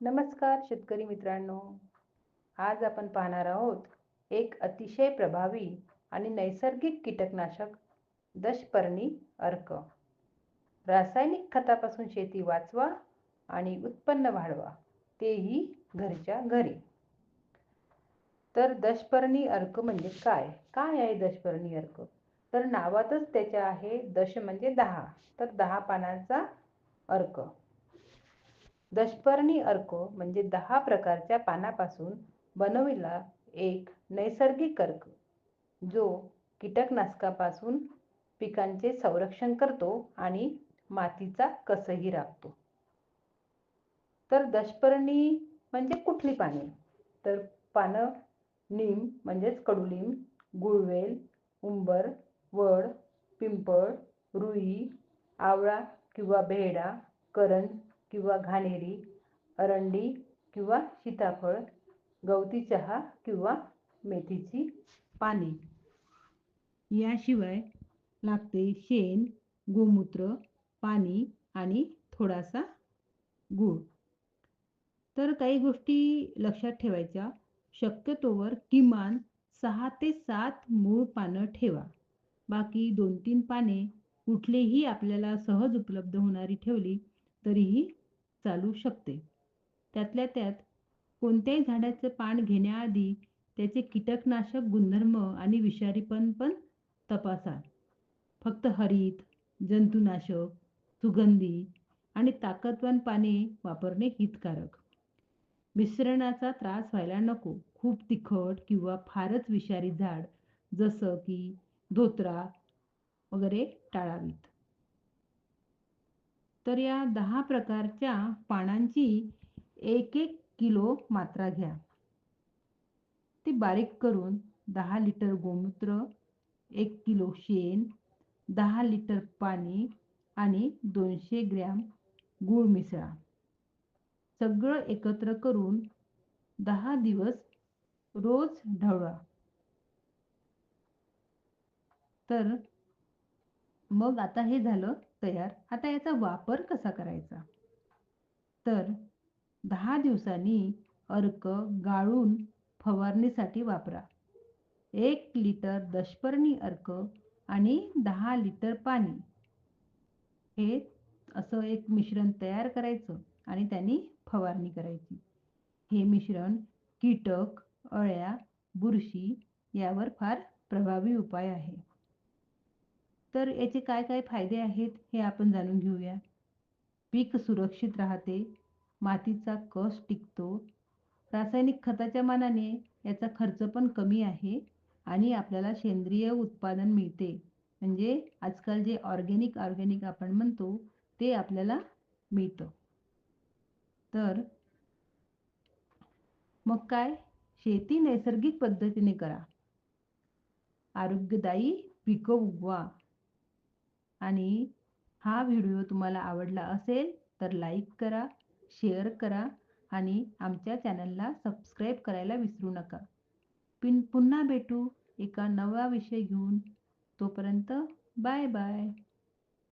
नमस्कार शेतकरी मित्रांनो. आज आपण पाहणार आहोत एक अतिशय प्रभावी आणि नैसर्गिक कीटकनाशक दशपर्णी अर्क. रासायनिक खतापासून शेती वाचवा आणि उत्पन्न वाढवा तेही घरच्या घरी. तर दशपर्णी अर्क म्हणजे काय? काय आहे दशपर्णी अर्क? तर नावातच त्याच्या आहे दश म्हणजे दहा. तर दहा पानांचा अर्क. दशपर्णी अर्क म्हणजे दहा प्रकारच्या पानापासून बनविला एक नैसर्गिक अर्क जो कीटकनाशकापासून पिकांचे संरक्षण करतो आणि मातीचा कसही राखतो. तर दशपर्णी म्हणजे कुठली पाने? तर पानं नीम म्हणजेच कडुलिंब गुळवेल उंबर वड पिंपळ रुई आवळा किंवा भेडा करंज किंवा घाणेरी अरंडी किंवा सीताफळ गवती चहा किंवा मेथीची पाने. याशिवाय लागते शेण गोमूत्र पाणी आणि थोडासा गूळ. तर काही गोष्टी लक्षात ठेवायच्या. शक्यतोवर किमान सहा ते सात मूळ पानं ठेवा. बाकी दोन तीन पाने कुठलेही आपल्याला सहज उपलब्ध होणारी ठेवली तरीही चालू शकते. त्यातल्या त्यात कोणत्याही झाडाचं पान घेण्याआधी त्याचे कीटकनाशक गुणधर्म आणि विषारीपण पण तपासा. फक्त हरित जंतुनाशक सुगंधी आणि ताकदवान पाने वापरणे हितकारक. मिश्रणाचा त्रास व्हायला नको. खूप तिखट किंवा फारच विषारी झाड जसं की धोत्रा वगैरे टाळावीत. तर या दहा प्रकारच्या पानांची एक एक किलो मात्रा घ्या. ती बारीक करून दहा लिटर गोमूत्र एक किलो शेण दहा लिटर पाणी आणि दोनशे ग्रॅम गूळ मिसळा. सगळं एकत्र करून दहा दिवस रोज ढवळा. तर मग आता हे झालं. तयार. आता याचा वापर कसा करायचा? तर दहा दिवसांनी अर्क गाळून फवारणीसाठी वापरा. एक लिटर दशपर्णी अर्क आणि दहा लिटर पाणी. हे असं एक मिश्रण तयार करायचं आणि त्यांनी फवारणी करायची. हे मिश्रण कीटक अळ्या बुरशी यावर फार प्रभावी उपाय आहे. तर याचे काय काय फायदे आहेत हे आपण जाणून घेऊया. पीक सुरक्षित राहते मातीचा कस टिकतो रासायनिक खताच्या मानाने याचा खर्च पण कमी आहे आणि आपल्याला सेंद्रिय उत्पादन मिळते. म्हणजे आजकाल जे ऑर्गेनिक ऑर्गेनिक आपण म्हणतो ते आपल्याला मिळतं. तर मग काय? शेती नैसर्गिक पद्धतीने करा. आरोग्यदायी पिकं उगवा. आणि हा व्हिडिओ तुम्हाला आवडला असेल तर लाईक करा शेअर करा आणि आमच्या चॅनलला सबस्क्राईब करायला विसरू नका. पिन पुन्हा भेटू एका नवा विषय घेऊन. तोपर्यंत बाय बाय